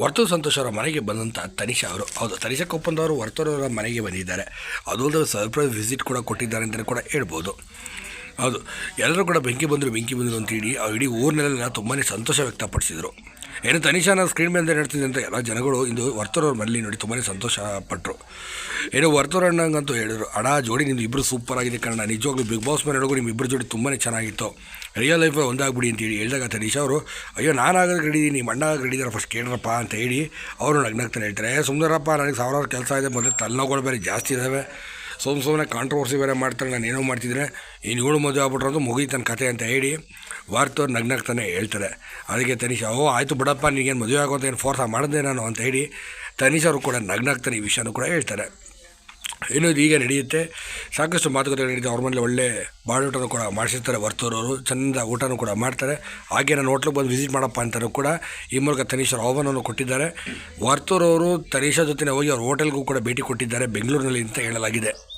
ವರ್ತೂರು ಸಂತೋಷ್ ಅವರ ಮನೆಗೆ ಬಂದಂಥ ತನಿಷಾ ಅವರು. ಹೌದು, ತನಿಷಾ ಕೊಪ್ಪಂದವರು ವರ್ತೂರವರ ಮನೆಗೆ ಬಂದಿದ್ದಾರೆ. ಅದು ಅಲ್ಲದೆ ಸರ್ಪ್ರೈಸ್ ವಿಸಿಟ್ ಕೂಡ ಕೊಟ್ಟಿದ್ದಾರೆ ಅಂತಲೇ ಕೂಡ ಹೇಳ್ಬೋದು. ಹೌದು, ಎಲ್ಲರೂ ಕೂಡ ಬೆಂಕಿ ಬಂದರು ಬೆಂಕಿ ಬಂದರು ಅಂತ ಹೇಳಿ ಆ ಇಡೀ ಊರಿನಲ್ಲೆಲ್ಲ ತುಂಬಾ ಸಂತೋಷ ವ್ಯಕ್ತಪಡಿಸಿದರು. ಏನು ತನಿಷಾನ ಸ್ಕ್ರೀನ್ ಮೇಲೆ ನಡ್ತಿದೆ ಅಂತ ಎಲ್ಲ ಜನಗಳು ಇಂದು ವರ್ತೂರವ್ರ ಮನೇಲಿ ನೋಡಿ ತುಂಬಾ ಸಂತೋಷ ಪಟ್ಟರು ಏನೋ ವರ್ತೂರಣ್ಣಂಗಂತೂ ಹೇಳಿದ್ರು, ಅಣ್ಣ, ಜೋಡಿ ನಿಮ್ದು ಇಬ್ಬರು ಸೂಪರ್ ಆಗಿದೆ ಕಾರಣ ನಿಜವಾಗ್ಲೂ ಬಿಗ್ ಬಾಸ್ ನೋಡೋದು ನಿಮ್ಮ ಇಬ್ಬರು ಜೋಡಿ ತುಂಬಾ ಚೆನ್ನಾಗಿತ್ತು. ರಿಯಲ್ ಲೈಫ್ ಒಂದಾಗ್ಬಿಡಿ ಅಂತ ಹೇಳಿ ಹೇಳಿದಾಗ ತನಿಷಾ ಅವರು, ಅಯ್ಯೋ ನಾನು ಆಗೋದು ನಿಮ್ಮ ಅಣ್ಣ ಆಗೋದು ರೆಡಿ ಇದ್ದಾರೆ ಫಸ್ಟ್ ಕೇಳ್ರಪ್ಪ ಅಂತ ಹೇಳಿ ಅವರು ನಗ್ನಾಗ್ತಾನೆ ಹೇಳ್ತಾರೆ ಸುಂದರಪ್ಪ ನನಗೆ ಸಾವಿರಾರು ಕೆಲಸ ಇದೆ, ಮೊದಲು ತಲೆನೋವುಗಳು ಬೇರೆ ಜಾಸ್ತಿ ಇದ್ದಾವೆ ಸುಮ್ಮ ಸುಮ್ಮನೆ ಕಾಂಟ್ರವರ್ಸಿ ಬೇರೆ ಮಾಡ್ತಾರೆ ನಾನು ಏನೋ ಮಾಡ್ತಿದ್ರೆ ಇನ್ನು ಇವಳು ಮದುವೆ ಆಗ್ಬಿಟ್ರೆ ಅದು ಮುಗೀತನ ಕತೆ ಅಂತ ಹೇಳಿ ವಾರ್ತವ್ರು ನಗ್ನಗ್ತಾನೆ ಹೇಳ್ತಾರೆ. ಅದಕ್ಕೆ ತನಿಷ, ಓ, ಆಯಿತು ಬಿಡಪ್ಪ, ನಿನಗೇನು ಮದುವೆ ಆಗೋ ಅಂತ ಏನು ಫೋರ್ಸ ಮಾಡಿದೆ ನಾನು ಅಂತ ಹೇಳಿ ತನಿಷ್ ಅವರು ಕೂಡ ನಗ್ನಾಗ್ತಾರೆ ಈ ವಿಷಯನೂ ಕೂಡ ಹೇಳ್ತಾರೆ. ಇನ್ನು ಇದು ಈಗ ನಡೆಯುತ್ತೆ. ಸಾಕಷ್ಟು ಮಾತುಕತೆ ನಡೆಯುತ್ತೆ ಅವ್ರ ಮನೇಲಿ ಒಳ್ಳೆ ಬಾಡೂಟನೂ ಕೂಡ ಮಾಡಿಸಿರ್ತಾರೆ ವರ್ತೂರವರು. ಚಂದ ಊಟನೂ ಕೂಡ ಮಾಡ್ತಾರೆ. ಹಾಗೆ ನಾನು ಹೋಟ್ಲಿಗೆ ಬಂದು ವಿಸಿಟ್ ಮಾಡಪ್ಪ ಅಂತಲೂ ಕೂಡ ಈ ಮೂಲಕ ತನಿಷರ ಆಹ್ವಾನವನ್ನು ಕೊಟ್ಟಿದ್ದಾರೆ. ವರ್ತೂರವರು ತನಿಷಾ ಜೊತೆ ಹೋಗಿ ಅವ್ರ ಹೋಟೆಲ್ಗೂ ಕೂಡ ಭೇಟಿ ಕೊಟ್ಟಿದ್ದಾರೆ. ಬೆಂಗಳೂರಿನಲ್ಲಿ ಅಂತ ಹೇಳಲಾಗಿದೆ.